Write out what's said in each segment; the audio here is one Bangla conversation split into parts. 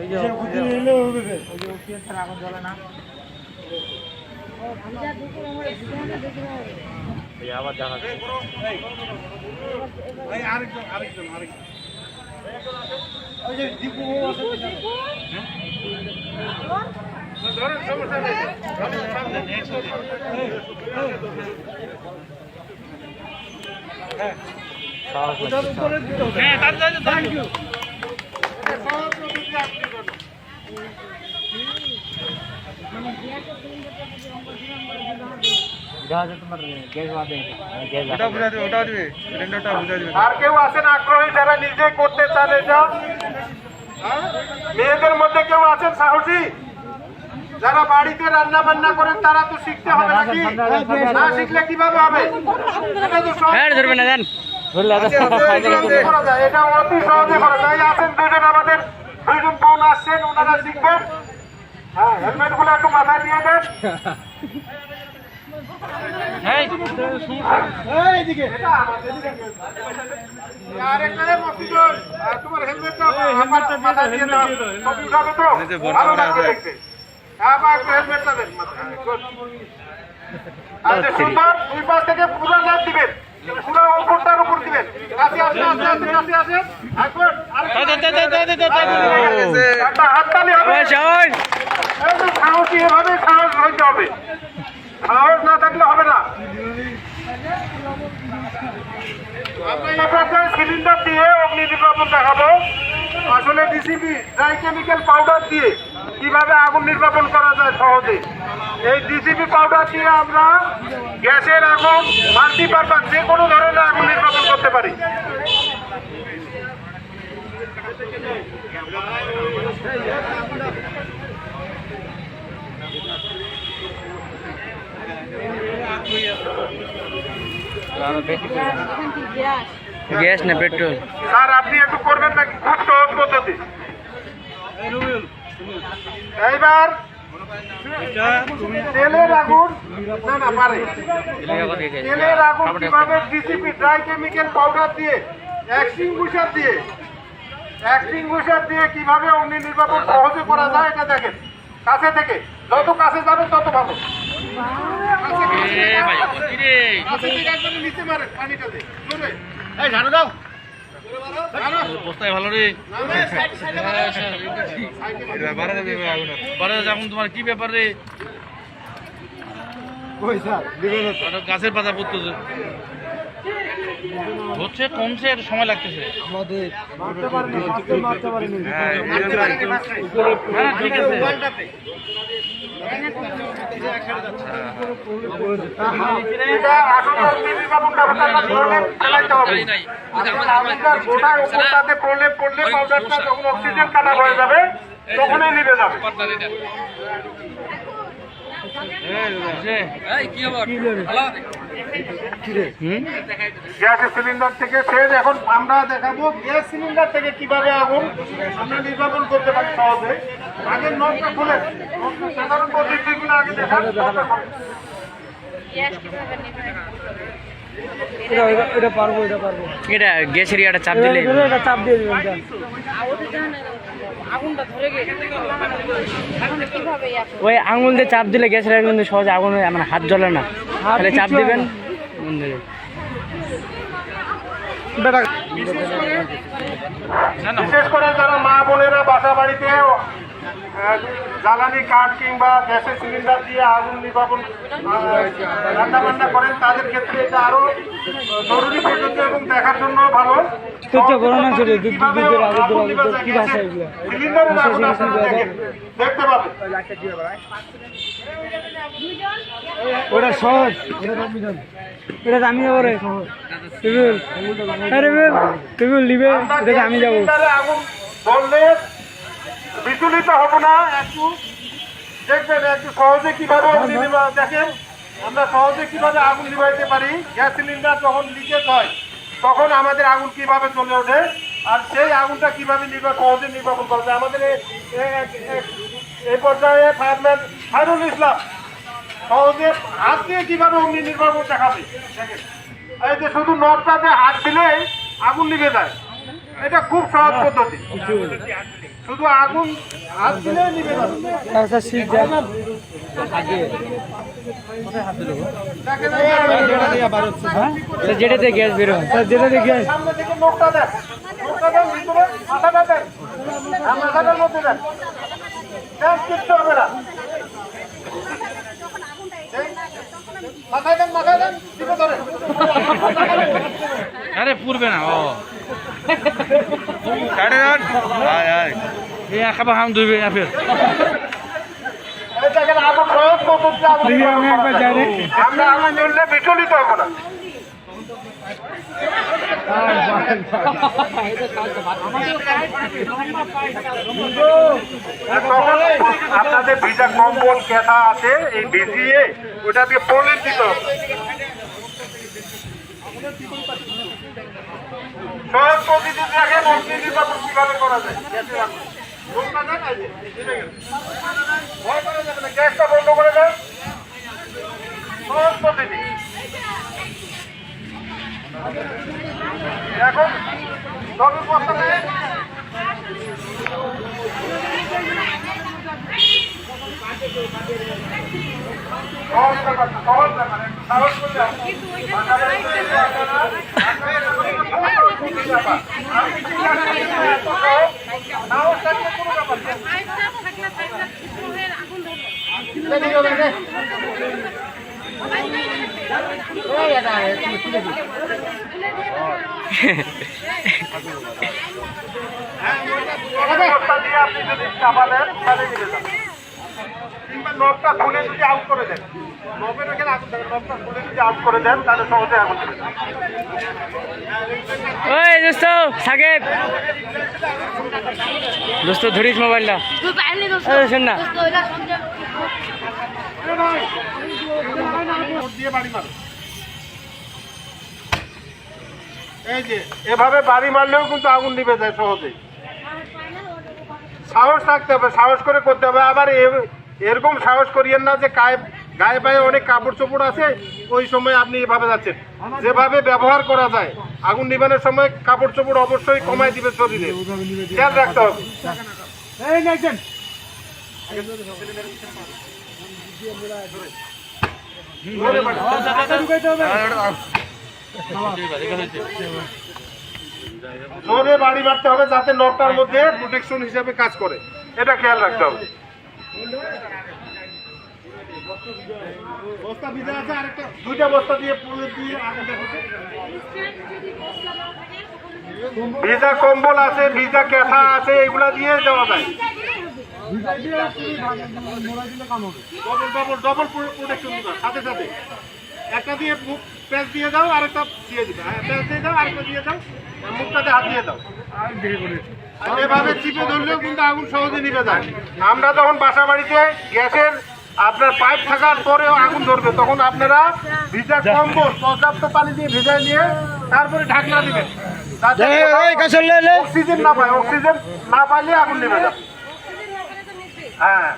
এই যে অক্সিজেন ওই যে অক্সিজেন ছাড়া আগুন জ্বলে না। আবার দেখা বাদে গ্যাস ওটা বুঝা দিবে ওটা দিবে সিলিন্ডারটা বুঝা দিবে আর কেউ আছেন আগ্রহী যারা নিজে করতে চান এটা হ্যাঁ? মেয়েদের মধ্যে কেউ আছেন সাহসী যারা বাড়িতে রান্না বান্না করেন তারা তো শিখতে হবে নাকি না শিখলে কীভাবে হবে এটা তো সহজ। এটা অতি সহজে করা যায় আছেন দুজন আমাদের দুইজন বোন আসছেন ওনারা শিখবেন হ্যাঁ হেলমেটগুলো একটু মাথায় দিয়ে দেন সুন্দর, দুই পাশ থেকে পুরো লাভ দিবেন। পুরো না থাকলে হবে না সিলিন্ডার দিয়ে অগ্নি নির্বাপন দেখাবো আসলে ডিসিপি ড্রাই কেমিক্যাল পাউডার দিয়ে কীভাবে আগুন নির্বাপন করা যায় সহজে? এই ডিসিপি পাউডার দিয়ে আমরা গ্যাসের আগুন মাল্টিপারপাস যে কোনো ধরনের আগুন নির্বাপন করতে পারি। গ্যাস না পেট্রোল? স্যার আপনি একটু করবেন নাকি? খুব সহজ পদ্ধতি। এইবার তেলের আগুন না না পারে। তেলের আগুন কীভাবে ডিসিপি ড্রাই কেমিক্যাল পাউডার দিয়ে এক্সটিংগুইশার দিয়ে এক্সটিংগুইশার দিয়ে কীভাবে অগ্নি নির্বাপন সহজে করা যায় এটা দেখেন। কাছে থেকে যত কাছে যাবেন তত ভালো। নিচে মারেন পানিটা দিয়ে। এই ঝাড়ু দাও। অবস্থায় ভালো রে। আগুন। বারে এখন তোমার কি ব্যাপার রে? গাছের পাতা পড়তেছে হচ্ছে কমছে একটু সময় লাগতেছে। হ্যাঁ, না, না, ঠিক আছে। প্রলেপ পাউডারটা যখন অক্সিজেন কাটা হয়ে যাবে। তখনই নিভে যাবে। গ্যাসের সিলিন্ডার থেকে ফের এখন আমরা দেখাবো গ্যাস সিলিন্ডার থেকে কীভাবে আগুন আমরা নির্বাপন করতে পারি সহজে। আগে নলটা খুলে সাধারণ পদ্ধতিগুলো আগে দেখান নলটা খুলে। এটা গ্যাসের ইয়াটা চাপ দিলে। কীভাবে ওই আঙুল দিয়ে চাপ দিলে গ্যাসের আগুন দিয়ে সহজে আগুন মানে হাত জ্বলে না। তাহলে চাপ দিবেন? বিশেষ করে যারা মা বোনেরা বাসা বাড়িতে জ্বালানি কাঠ কিংবা গ্যাসের সিলিন্ডার দিয়ে আগুন নির্বাপন রান্না বান্না করেন তাদের ক্ষেত্রে এটা আরও জরুরি পদ্ধতি এবং দেখার জন্য ভালো। দেখতে ওটা সহজ। এটা আমি যাব রে টেবিল নিবে এটা আমি যাব। আগুন বিচলিত হব না একটু দেখবেন একটু সহজে কীভাবে অগ্নি নিভা দেখেন আমরা সহজে কীভাবে আগুন নিভাইতে পারি? গ্যাস সিলিন্ডার যখন লিকেজ হয় তখন আমাদের আগুন কীভাবে চলে ওঠে? আর সেই আগুনটা কীভাবে নির্বা সহজে নির্বাপন করা যায়? আমাদের এই পর্যায়ে ফায়ারম্যান ফাইরুল ইসলাম সহজে হাত দিয়ে কীভাবে অগ্নি নির্বাপন দেখাবে? দেখেন এই যে শুধু নটটাতে হাত দিলেই আগুন নিভে যায়। এটা খুব সহজ পদ্ধতি। শুধু আগুন হাত দিলে যেটাতে গ্যাস বের স্যার যেটা দেখে সামনে থেকে মুখটা দেন। মুখটা দেন ভিতরে মাথাটা দেন। মাথাটার মধ্যে দেন। দেন কিচ্ছু হবে না। এই, মাথায় দেন মাথায় দেন টিপে ধরে। আরে পুরবে না ও। রে। আমরা আগুন জ্বললে বিচলিত হব না আপনাদের ভিজা কম্বল কেথা আছে এই ভিজিয়ে ওটা দিয়ে পলির দিতে হবে সহজ পদ্ধতি দেখেন অগ্নি নির্বাপন কীভাবে করা যায় গ্যাসের আগুন। বলবা না, এই যে, এটা গেল। ভয় করা গ্যাসটা বন্ধ করে দেন পদ্ধতি এখন ডবল বস্তা নেন সহজ ব্যাপার সহজ হবে। সাহস থাকলে কোনো ব্যাপার আপনি যদি চাপা দেন তাহলে কিংবা নখটা খুলে যদি আউট করে দেন। আগুন থাকে নখটা খুলে যদি আউট করে দেন তাহলে সহজে আগুন ওই দোস্ত সাকিব। দোস্ত ধরিস মোবাইলটা। শোন না। এই যে এভাবে বাড়ি মারলেও কিন্তু আগুন নিভে যায় সহজেই। সাহস থাকতে হবে সাহস করে করতে হবে। আবার এরকম সাহস করিয়েন না যে গায়ে গায়ে পায়ে অনেক কাপড় চোপড় আছে ওই সময় আপনি এভাবে যাচ্ছেন। যেভাবে ব্যবহার করা যায় আগুন নিবানোর সময় কাপড় চোপড় অবশ্যই কমাই দিবে শরীরে। খেয়াল রাখতে হবে। জোরে বাড়ি মারতে হবে যাতে নটার মধ্যে প্রোটেকশন হিসাবে কাজ করে। এটা খেয়াল রাখতে হবে। বস্তা ভিজা আছে আরেকটা দুইটা বস্তা দিয়ে পুরো দিয়ে ভিজা কম্বল আছে ভিজা ক্যাথা আছে এগুলা দিয়ে দেওয়া যায়। ডবল ডবল ডবল প্রোটেকশন দিবা। সাথে সাথে। একটা দিয়ে মুখ প্যাচ দিয়ে দাও আরেকটা দিয়ে দিবা। হ্যাঁ প্যাচ দিয়ে দাও আরেকটা দিয়ে দাও। আর মুখটাতে হাত দিয়ে দাও। আর এভাবে চিপে ধরলেও কিন্তু আগুন সহজে নিভে যায়। আমরা যখন বাসা বাড়িতে গ্যাসের আপনার পাইপ থাকার পরেও আগুন ধরবে তখন আপনারা ভিজা কম্বল পর্যাপ্ত পানি দিয়ে ভিজা নিয়ে তারপরে ঢাকনা দিবেন। অক্সিজেন না পায় অক্সিজেন না পাইলে আগুন নেমে যাবে হ্যাঁ।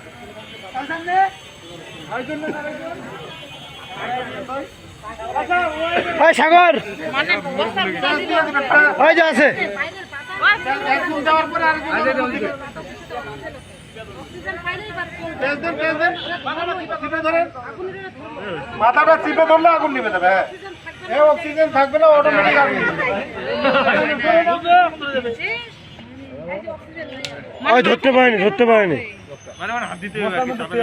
সাগর। ওই যে আছে। মাথাটা চিপে ধরলে আগুন নিবে যাবে হ্যাঁ। এ অক্সিজেন থাকবে না অটোমেটিক আগুন ওই ধরতে পারেনি ধরতে পারেনি। মানে মানে হাত দিতে হবে আর কি, তারপরে-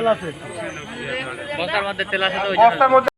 বস্তার মধ্যে তেল আছে। তো মধ্যে